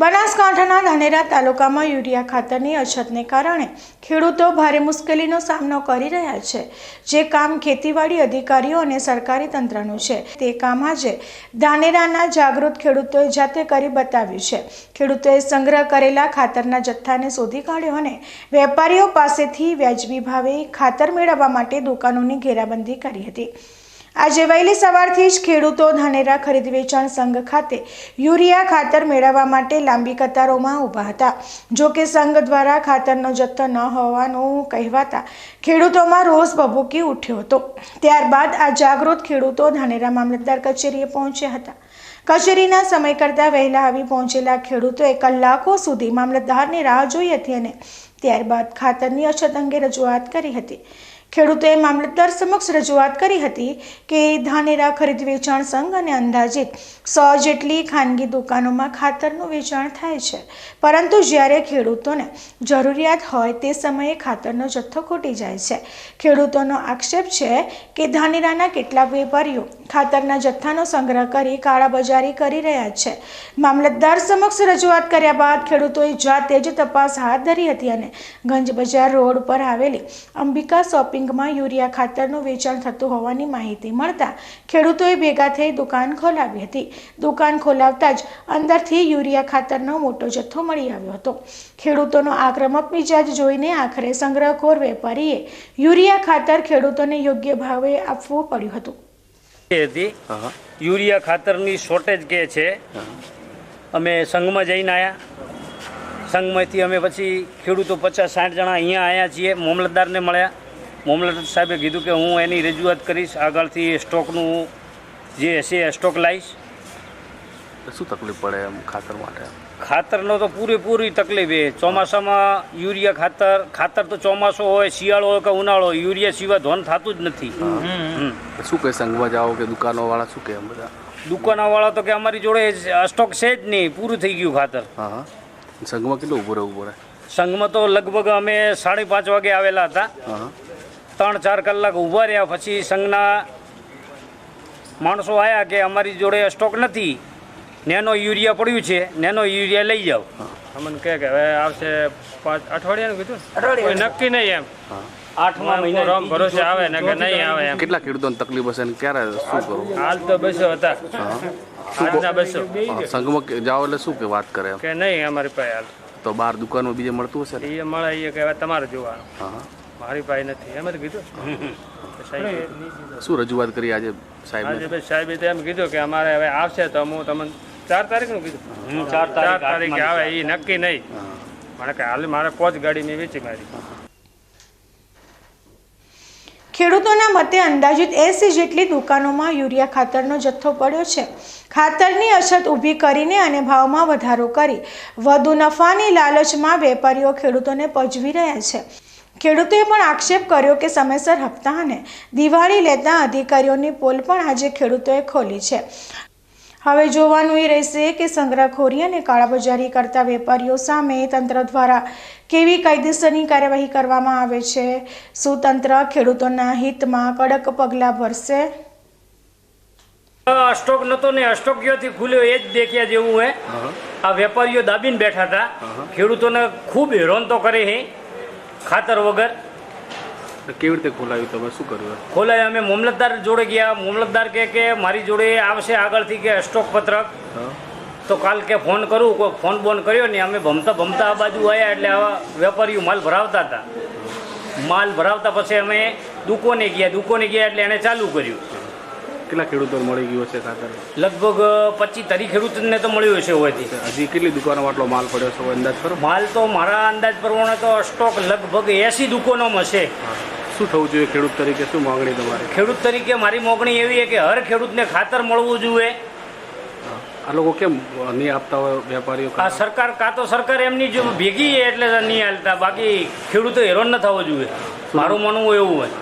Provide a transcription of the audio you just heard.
બનાસકાંઠાના ધાનેરા તાલુકામાં યુરિયા ખાતરની અછતને કારણે ખેડૂતો ભારે મુશ્કેલીનો સામનો કરી રહ્યા છે. જે કામ ખેતીવાડી અધિકારીઓ અને સરકારી તંત્રનું છે, તે કામ આજે ધાનેરાના જાગૃત ખેડૂતોએ જાતે કરી બતાવ્યું છે. ખેડૂતોએ સંગ્રહ કરેલા ખાતરના જથ્થાને શોધી કાઢ્યો અને વેપારીઓ પાસેથી વ્યાજબી ભાવે ખાતર મેળવવા માટે દુકાનોની ઘેરાબંધી કરી હતી. આજે વહેલી સવારથી જ ખેડૂતો ધાનેરા ખરીદ વેચાણ સંઘ ખાતે યુરિયા ખાતર મેળવવા માટે લાંબી કતારોમાં ઊભા હતા. જો કે સંઘ દ્વારા ખાતરનો જથ્થો ન હોવાનું કહેવાતા ખેડૂતોમાં રોષ ભભૂકી ઉઠ્યો હતો. ત્યારબાદ આ જાગૃત ખેડૂતો ધાનેરા મામલતદાર કચેરીએ પહોંચ્યા હતા. કચેરીના સમય કરતાં વહેલા આવી પહોંચેલા ખેડૂતોએ કલાકો સુધી મામલતદારની રાહ જોઈ હતી અને ત્યારબાદ ખાતરની અછત અંગે રજૂઆત કરી હતી. ખેડૂતોએ મામલતદાર સમક્ષ રજૂઆત કરી હતી કે ધાનેરા ખરીદ વેચાણ સંઘ અને અંદાજિત સો જેટલી ખાનગી દુકાનોમાં ખાતરનું વેચાણ થાય છે. પરંતુ જ્યારે ખેડૂતોને જરૂરિયાત હોય તે સમયે ખાતરનો જથ્થો ખૂટી જાય છે. ખેડૂતોનો આક્ષેપ છે કે ધાનેરાના કેટલાક વેપારીઓ ખાતરના જથ્થાનો સંગ્રહ કરી કાળાબજારી કરી રહ્યા છે. મામલતદાર સમક્ષ રજૂઆત કર્યા બાદ ખેડૂતોએ જાતે જ તપાસ હાથ ધરી હતી અને ગંજ બજાર રોડ પર આવેલી અંબિકા શોપિંગમાં યુરિયા ખાતરનું વેચાણ થતું હોવાની માહિતી મળતા ખેડૂતોએ ભેગા થઈ દુકાન ખોલાવી હતી. દુકાન ખોલાવતા જ અંદરથી યુરિયા ખાતરનો મોટો જથ્થો મળી આવ્યો હતો. ખેડૂતોનો આક્રમક મિજાજ જોઈને આખરે સંગ્રહખોર વેપારીએ યુરિયા ખાતર ખેડૂતોને યોગ્ય ભાવે આપવું પડ્યું હતું. હતી. યુરિયા ખાતરની શોર્ટેજ કે છે. અમે સંઘમાં જઈને આવ્યા સંઘમાંથી અમે પછી ખેડૂતો પચાસ સાઠ જણા અહીંયા આવ્યા છીએ મામલતદારને મળ્યા. મામલતદાર સાહેબે કીધું કે હું એની રજૂઆત કરીશ આગળથી સ્ટોકનું જે હશે એ સ્ટોક લાવીશ. શું તકલીફ પડે એમ ખાતર માટે? ખાતરનો તો પૂરેપૂરી તકલીફ એ. ચોમાસામાં યુરિયા ખાતર ખાતર તો ચોમાસો હોય શિયાળો હોય કે ઉનાળો હોય યુરિયા સિવાય ધોન થતું જ નથી. શું કહે સંઘમાં જાઓ કે દુકાનોવાળા શું કહે બધા? દુકાનો વાળા તો કે અમારી જોડે સ્ટોક છે જ નહીં પૂરું થઈ ગયું ખાતર. હા હા. સંઘમાં કેટલું ઊભું રહેવું પડે? સંઘમાં તો લગભગ અમે સાડી પાંચ વાગે આવેલા હતા. ત્રણ ચાર કલાક ઊભા રહ્યા પછી સંઘના માણસો આવ્યા કે અમારી જોડે સ્ટોક નથી. નેનો યુરિયા પડ્યું છે નેનો યુરિયા લઈ જાઓ. અમને કહે કે હવે આવશે પાંચ અઠવાડિયાનું કીધું કોઈ નક્કી નહીં એમ. આઠમા રામ મહિના ભરોસે આવે ને કે નહીં આવે એમ. કેટલા ખેડૂતોને તકલીફ હશે ને ક્યારે શું કરવું હાલ તો બસો હતા. આજના બસો. જાઓ એટલે શું કે વાત કરે કે નહીં અમારી પાસે હાલ. તો બહાર દુકાનમાં બીજે મળતું હશે એ મળે એ કે હવે તમારે જોવાનું. મારી પાસે નથી. એમ જ કીધું. સાહેબ શું રજૂઆત કરી આજે સાહેબ આજે સાહેબે એમ કીધું કે અમારે હવે આવશે તો હું તમને ચાર તારીખનું કીધું. ચાર ચાર તારીખે આવે એ નક્કી નહીં. મને કે હાલ મારે કોચ ગાડી મેં વેચી મારી. ખેડૂતોના મતે અંદાજિત એસી જેટલી દુકાનોમાં યુરિયા ખાતરનો જથ્થો પડ્યો છે. ખાતરની અછત ઊભી કરીને અને ભાવમાં વધારો કરી વધુ નફાની લાલચમાં વેપારીઓ ખેડૂતોને પજવી રહ્યા છે. ખેડૂતોએ પણ આક્ષેપ કર્યો કે સમયસર હપ્તા અને દિવાળી લેતા અધિકારીઓની પોલ પણ આજે ખેડૂતોએ ખોલી છે. હવે જોવાનું એ રહેશે કે સંગ્રહખોરી અને કાળાબજારી કરતા વેપારીઓ સામે તંત્ર દ્વારા કેવી કાયદેસરની કાર્યવાહી કરવામાં આવે છે? શું તંત્ર ખેડૂતોના હિતમાં કડક પગલાં ભરશે? સ્ટોક નતો ને સ્ટોક ક્યાંથી ખુલ્યો એ જ દેખ્યા જેવું હે. આ વેપારીઓ દાબીને બેઠા હતા. ખેડૂતોને ખૂબ હેરાન તો કરે છે ખાતર વગર. કેવી રીતે ખોલાવ્યું તમે? શું કર્યું ખોલાય અમે મામલતદાર જોડે ગયા. મામલતદાર કે કે મારી જોડે આવશે આગળથી કે સ્ટોક પત્રક. તો કાલ કે ફોન કરું કોઈ ફોન બોન કર્યો ને અમે ભમતા ભમતા આ બાજુ આવ્યા એટલે આવા વેપારીઓ માલ ભરાવતા હતા. માલ ભરાવતા પછી અમે દુકોને ગયા. દુકોને ગયા એટલે એણે ચાલુ કર્યું. કેટલા ખેડૂતો મળી ગયું હશે ખાતર લગભગ પચીસ તારીખ ખેડૂતને તો મળ્યું હશે હોયથી હજી કેટલી દુકાનો આટલો માલ પડ્યો છે? અંદાજ કરો માલ તો મારા અંદાજ પ્રમાણે તો સ્ટોક લગભગ એસી દુકાનોમાં છે. શું થવું જોઈએ ખેડૂત તરીકે? શું માંગણી તમારી? ખેડૂત તરીકે મારી માગણી એવી છે કે હર ખેડૂતને ખાતર મળવું જોઈએ. આ લોકો કેમ નહીં આપતા હોય વેપારીઓ આ સરકાર કાં તો સરકાર એમની જો ભેગી એટલે નહીં હાલતા. બાકી ખેડૂતો હેરાન ન થવો જોઈએ. મારું માનવું એવું હોય.